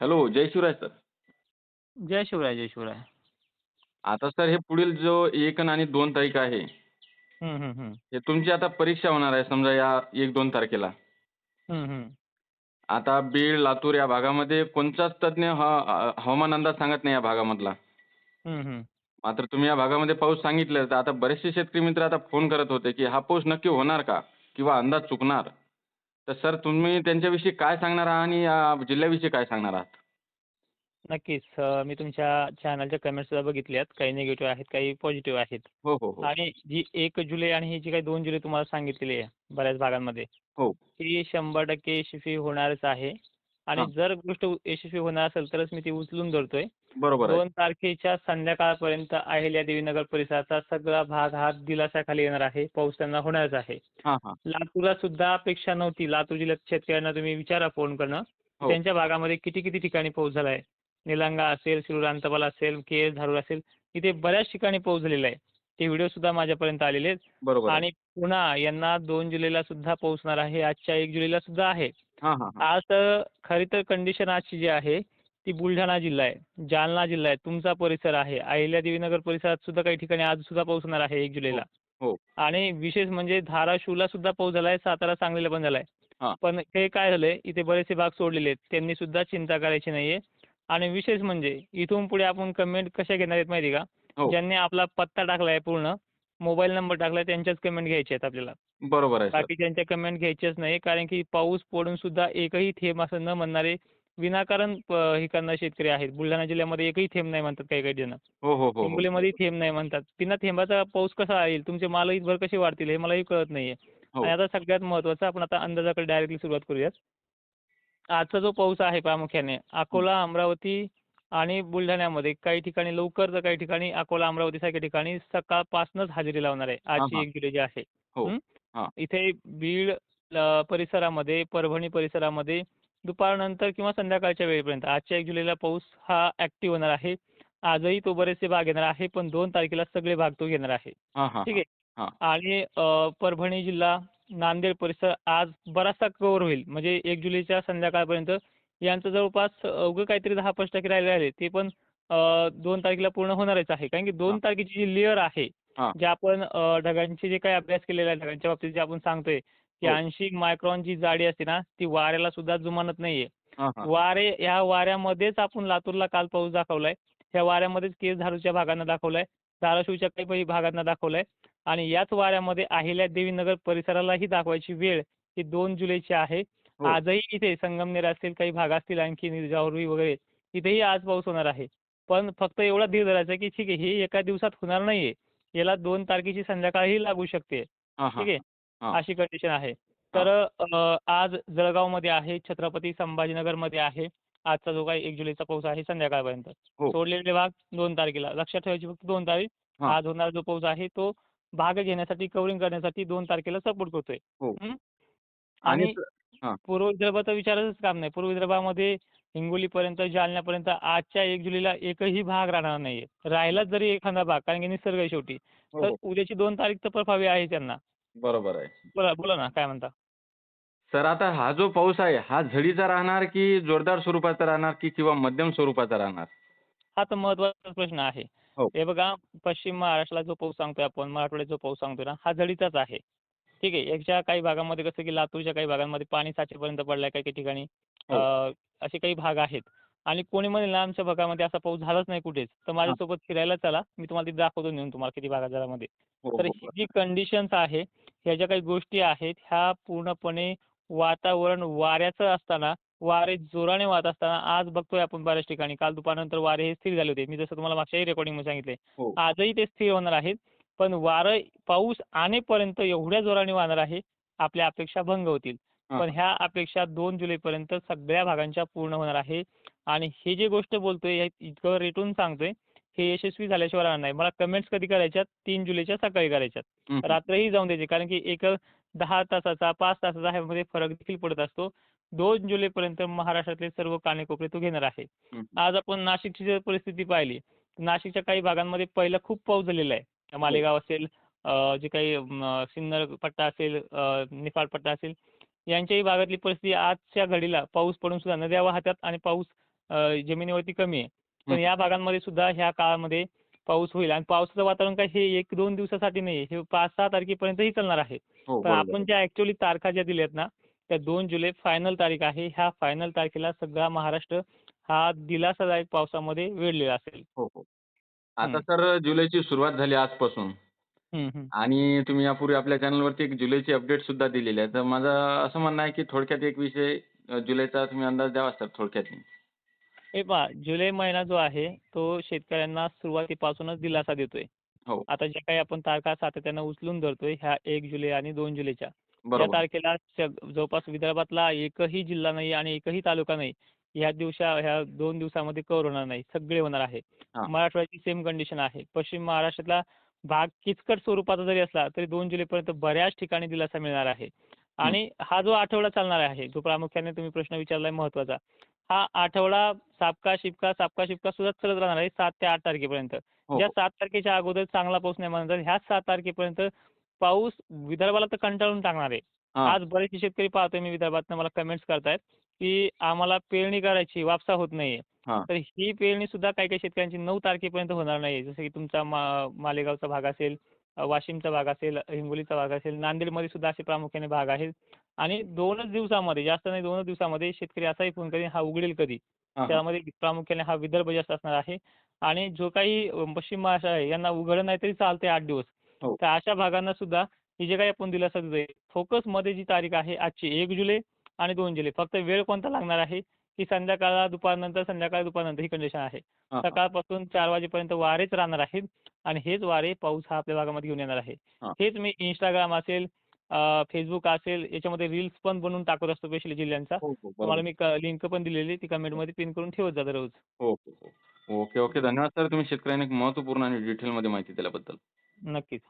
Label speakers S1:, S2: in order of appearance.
S1: Hello जय Shivray sir
S2: जय शिवराय जय शिवराय
S1: आता सर हे पुढील जो एक आणि दोन तारीख आहे
S2: हम्म, हम्म, हम्म.
S1: हे तुमची आता परीक्षा होणार आहे समजा या एक दोन तारखेला
S2: हम्म, हम्म.
S1: आता बीड लातूर या भागामध्ये कोणताच तज्ज्ञ हा अ, हवामान अंदाज सांगत नाही या भागामधला
S2: हम्म, हम्म.
S1: मात्र तुम्ही या भागामध्ये पाऊस सांगितलं तर आता बरेचसे शेतकरी मित्र आता फोन करत होते की हा पाऊस नक्की होणार का किंवा अंदाज चुकणार तर सर तुम्ही त्यांच्याविषयी काय सांगणार आहात आणि या जिल्ह्याविषयी काय सांगणार आहात?
S2: नक्कीच. मी तुमच्या चॅनलच्या कमेंट्स सुद्धा बघितल्यात काही निगेटिव्ह आहेत काही पॉझिटिव्ह आहेत.
S1: हो हो हो.
S2: आणि जी एक जुलै आणि ही जी काही दोन जुलै तुम्हाला सांगितलेली आहे बऱ्याच भागांमध्ये
S1: हो.
S2: ही शंभर टक्के यशस्वी होणारच आहे. आणि
S1: हा.
S2: जर गोष्ट यशस्वी होणार असेल तरच मी ती उचलून धरतोय.
S1: बरोबर आहे.
S2: दोन तारखेच्या संध्याकाळपर्यंत अहिल्यादेवीनगर परिसराचा सगळा भाग हा दिलासाखाली येणार आहे. पाऊस त्यांना होणारच आहे.
S1: हां हां.
S2: लातूरला सुद्धा अपेक्षा नव्हती. लातूर जिल्ह्यात शेतकऱ्यांना तुम्ही विचारा फोन करणं.
S1: हो.
S2: त्यांच्या भागामध्ये किती किती ठिकाणी पाऊस झालाय? निलंगा असेल शिरूर अंतपाल असेल के एस धारूर असेल इथे बऱ्याच ठिकाणी पाऊस झालेला आहे. ते व्हिडिओ सुद्धा माझ्यापर्यंत आलेले आहेत.
S1: बरोबर आहे.
S2: आणि पुन्हा यांना दोन जुलैला सुद्धा पोहोचणार आहे. आजच्या एक जुलैला सुद्धा आहे.
S1: हां हां हां.
S2: आज तर खरी तर कंडिशन आजची जी आहे ती बुलढाणा जिल्हा आहे जालना जिल्हा आहे तुमचा परिसर आहे अहिल्यादेवीनगर परिसरात सुद्धा काही ठिकाणी आज सुद्धा पाऊस होणार आहे एक जुलैला
S1: हो.
S2: आणि विशेष म्हणजे धाराशिवला सुद्धा पाऊस झालाय सातारा सांगलीला पण झालाय
S1: हां.
S2: पण हे काय झालंय इथे बरेचसे भाग सोडलेले आहेत त्यांनी सुद्धा चिंता करायची नाहीये आणि विशेष म्हणजे इथून पुढे आपण कमेंट कशा घेणार आहेत माहिती का
S1: हो.
S2: ज्यांनी आपला पत्ता टाकलाय पूर्ण मोबाईल नंबर टाकलाय त्यांच्याच कमेंट घ्यायचे आहेत आपल्याला
S1: बरोबर आहे
S2: बाकीच्यांच्या कमेंट घ्यायच्याच नाही कारण की पाऊस पडून सुद्धा एकही थेंब असं न म्हणणारे विनाकारण प- हे करणारे शेतकरी आहेत बुलढाणा जिल्ह्यामध्ये एकही थेंब नाही म्हणतात काही काही जण
S1: हो हो हो हो
S2: हिंगोलीमध्ये थेंब नाही म्हणतात बिना थेंबाचा पाऊस कसा येईल तुमचे माल इथभर कसे वाढतील हे मलाही कळत नाहीये
S1: हो.
S2: आणि आता सगळ्यात महत्वाचं आपण आता अंदाजाकडे डायरेक्टली सुरुवात करूयात आजचा जो पाऊस आहे प्रामुख्याने अकोला अमरावती आणि बुलढाण्यामध्ये काही ठिकाणी लवकर तर काही ठिकाणी अकोला अमरावती सारख्या ठिकाणी सकाळपासूनच हजेरी लावणार आहे आजची
S1: हा.
S2: एक जुलै जी आहे
S1: हो.
S2: हं?
S1: हा.
S2: इथे बीड अ, परिसरामध्ये परभणी परिसरामध्ये दुपारनंतर किंवा संध्याकाळच्या वेळेपर्यंत. आजच्या एक जुलैला पाऊस हा ऍक्टिव्ह होणार आहे. आजही तो बरेचसे भाग येणार आहे पण दोन तारखेला सगळे भाग तो घेणार आहे. ठीक. आहे? आणि परभणी जिल्हा नांदेड परिसर आज बराचसा कव्हर होईल. म्हणजे एक जुलैच्या संध्याकाळपर्यंत. यांचं जवळपास अवघं काहीतरी दहा पाच टक्के राहिले आहे ते पण दोन तारखेला पूर्ण होणारच आहे. कारण की दोन. तारखेची जी लेअर आहे. जे आपण ढगांचे जे काही अभ्यास केलेला आहे ढगांच्या बाबतीत जे आपण सांगतोय की
S1: हो.
S2: ऐंशी मायक्रॉन जी जाडी असते ना ती वाऱ्याला सुद्धा जुमानत नाहीये. वारे ह्या वाऱ्यामध्येच आपण लातूरला काल पाऊस दाखवलाय. ह्या वाऱ्यामध्येच केस धारूच्या भागांना दाखवलाय. धाराशिवच्या काही भागांना दाखवलाय. आणि याच वाऱ्यामध्ये अहिल्यादेवी नगर परिसरालाही दाखवायची वेळ ही दोन जुलैची आहे.
S1: हो.
S2: आजही इथे संगमनेर असतील काही भाग असतील आणखी निजावरी वगैरे इथेही आज पाऊस होणार आहे. पण फक्त एवढा धीर धरायचा की ठीक आहे हे एका दिवसात होणार नाहीये. याला दोन तारखेची संध्याकाळही लागू शकते. ठीक आहे. अशी कंडिशन आहे. तर आज जळगावमध्ये आहे छत्रपती संभाजीनगरमध्ये आहे. आजचा जो काही एक जुलैचा पाऊस आहे संध्याकाळपर्यंत.
S1: हो.
S2: सोडलेले भाग दोन तारखेला. लक्षात ठेवायची फक्त दोन तारीख. आज होणारा जो पाऊस आहे तो भाग घेण्यासाठी कव्हरिंग करण्यासाठी दोन तारखेला सपोर्ट करतोय.
S1: हो. आणि.
S2: पूर्व विदर्भाचं विचारायचंच काम नाही. पूर्व विदर्भामध्ये हिंगोलीपर्यंत जालन्यापर्यंत आजच्या एक जुलैला एकही भाग राहणार नाहीये. राहिलाच जरी एखादा भाग कारण की निसर्ग शेवटी.
S1: हो
S2: तर उद्याची दोन तारीख तर प्रभावी आहे त्यांना.
S1: बरोबर आहे.
S2: बोला बोला ना काय म्हणता?
S1: सर आता हा जो पाऊस आहे हा झडीचा राहणार की जोरदार स्वरूपाचा राहणार की किंवा मध्यम स्वरूपाचा राहणार?
S2: हा तर महत्त्वाचा प्रश्न आहे.
S1: हो.
S2: हे बघा पश्चिम महाराष्ट्राला जो पाऊस सांगतोय आपण मराठवाड्यात जो पाऊस सांगतोय ना हा झडीचाच आहे. ठीक आहे याच्या काही भागामध्ये कसं की लातूरच्या काही भागांमध्ये पाणी साचेपर्यंत पडलंय काही काही ठिकाणी.
S1: हो.
S2: अं, असे काही भाग आहेत. आणि कोणी म्हणेल ना आमच्या भागामध्ये असा पाऊस झालाच नाही कुठेच तर माझ्यासोबत फिरायला चला मी तुम्हाला तिथे दाखवतो नेऊन तुम्हाला किती भागात झाल्यामध्ये
S1: हो
S2: तर
S1: ही
S2: जी कंडिशन्स आहे ह्या ज्या काही गोष्टी आहेत ह्या पूर्णपणे वातावरण वाऱ्याचं असताना वारे जोराने वाहत असताना आज बघतोय आपण बऱ्याच ठिकाणी. काल दुपारनंतर वारे हे स्थिर झाले होते. मी जसं तुम्हाला मागच्याही रेकॉर्डिंगमध्ये सांगितले
S1: हो.
S2: आजही ते स्थिर होणार आहेत. पण वारं पाऊस आणेपर्यंत एवढ्या जोराने वाहणार आहे आपल्या अपेक्षा भंग होतील. पण ह्या अपेक्षा दोन जुलैपर्यंत सगळ्या भागांच्या पूर्ण होणार आहे. आणि हे जे गोष्ट बोलतोय इतकं रेटून सांगतोय हे यशस्वी झाल्याशिवाय राहणार नाही. मला कमेंट्स कधी करायच्यात? तीन जुलैच्या सकाळी करायच्यात.
S1: हं, हं.
S2: रात्रही जाऊन द्यायची. कारण की एक दहा तासाचा पाच तासाचा ह्यामध्ये फरक देखील पडत असतो. दोन जुलैपर्यंत महाराष्ट्रातले सर्व कानेकोपरे तो घेणार आहे.
S1: हं.
S2: आज आपण नाशिकची जर परिस्थिती पाहिली नाशिकच्या काही भागांमध्ये पहिला खूप पाऊस झालेला आहे. मालेगाव असेल जे काही सिन्नर पट्टा असेल निफाड पट्टा असेल यांच्याही भागातली परिस्थिती आजच्या घडीला पाऊस पडून सुद्धा नद्या वाहतात आणि पाऊस जमिनीवरती कमी आहे. पण. या भागांमध्ये सुद्धा ह्या काळामध्ये पाऊस होईल आणि पावसाचं वातावरण काय हे 1-2 दिवसासाठी नाही. हे 5-6 तारखेपर्यंतही चालणार आहे.
S1: हो,
S2: पण आपण. ज्या ॲक्चुअली तारखा ज्या दिल्यात ना, त्या 2 जुलै फायनल तारीख आहे. ह्या फायनल तारखेला सगळा महाराष्ट्र हा दिलासादायक पावसामध्ये वेढलेला असेल.
S1: हो, हो. आता. सर जुलैची सुरुवात झाली आजपासून. आणि तुम्ही यापूर्वी आपल्या चॅनलवरती एक जुलैची अपडेट सुद्धा दिलेली आहे. तर माझं असं म्हणणं आहे की थोडक्यात एक विषय जुलैचा तुम्ही अंदाज द्यावा सर थोडक्यात.
S2: हे पहा जुलै महिना जो आहे तो शेतकऱ्यांना सुरुवातीपासूनच दिलासा देतोय.
S1: हो.
S2: आता ज्या काही आपण तारखा सातत्यानं उचलून धरतोय ह्या 1 जुलै आणि 2 जुलैच्या. या
S1: बरोबर.
S2: तारखेला सग जवळपास विदर्भातला एकही जिल्हा नाही आणि एकही तालुका नाही. ह्या दिवसा ह्या 2 दिवसामध्ये कव्हर होणार नाही. सगळे होणार आहे.
S1: हां.
S2: मराठवाड्याची सेम कंडिशन आहे. पश्चिम महाराष्ट्रातला भाग किचकट स्वरूपाचा जरी असला तरी 2 जुलैपर्यंत बऱ्याच ठिकाणी दिलासा मिळणार आहे. आणि हा जो आठवडा चालणार आहे, जो प्रामुख्याने तुम्ही प्रश्न विचारलाय महत्त्वाचा. हा आठवडा साबका शिपका, साबका शिपका सुद्धा चालत राहणार आहे 7 ते 8 तारखेपर्यंत.
S1: हो, हो.
S2: 7 तारखेच्या अगोदर चांगला पाऊस नाही म्हणतात ह्याच 7 तारखेपर्यंत पाऊस विदर्भाला तर कंटाळून टाकणार आहे. आज बरेचसे शेतकरी पाहतोय मी विदर्भातनं मला कमेंट्स करतायत, की आम्हाला पेरणी करायची वापसा होत नाहीये. तर ही पेरणी सुद्धा काही-काही शेतकऱ्यांची 9 तारखेपर्यंत होणार नाहीये. जसं की तुमचा मालेगावचा भाग असेल, वाशिमचा भाग असेल, हिंगोलीचा भाग असेल, नांदेडमध्ये सुद्धा असे प्रामुख्याने भाग आहेत. आणि 2च दिवसामध्ये जास्त नाही 2च दिवसामध्ये शेतकरी असाही फोन करेल हा उघडेल कधी? त्यामध्ये प्रामुख्याने हा विदर्भ जास्त असणार आहे. आणि जो काही पश्चिम महाराष्ट्र आहे यांना उघडलं नाही तरी चालतंय 8 दिवस.
S1: हो.
S2: तर अशा भागांना सुद्धा हे जे काही आपण दिलासा देतोय फोकसमध्ये जी तारीख आहे आजची 1 जुलै आणि 2 जुलै फक्त वेळ कोणता लागणार आहे, की संध्याकाळला दुपारनंतर, संध्याकाळी दुपारनंतर ही कंडिशन आहे. सकाळपासून 4 वाजेपर्यंत वारेच राहणार आहेत आणि हेच वारे पाऊस हा आपल्या भागामध्ये घेऊन येणार आहे. हेच मी Instagram असेल, Facebook असेल याच्यामध्ये रील्स पण बनवून टाकत असतो स्पेशली जिल्ह्यांचा.
S1: हो, हो.
S2: तुम्हाला. मी लिंक पण दिलेली ती कमेंटमध्ये पिन करून ठेवत जा दररोज.
S1: हो. Okay, okay. धन्यवाद सर तुम्ही शेतकऱ्यांना एक महत्त्वपूर्ण आणि डिटेलमध्ये माहिती दिल्याबद्दल.
S2: नक्कीच.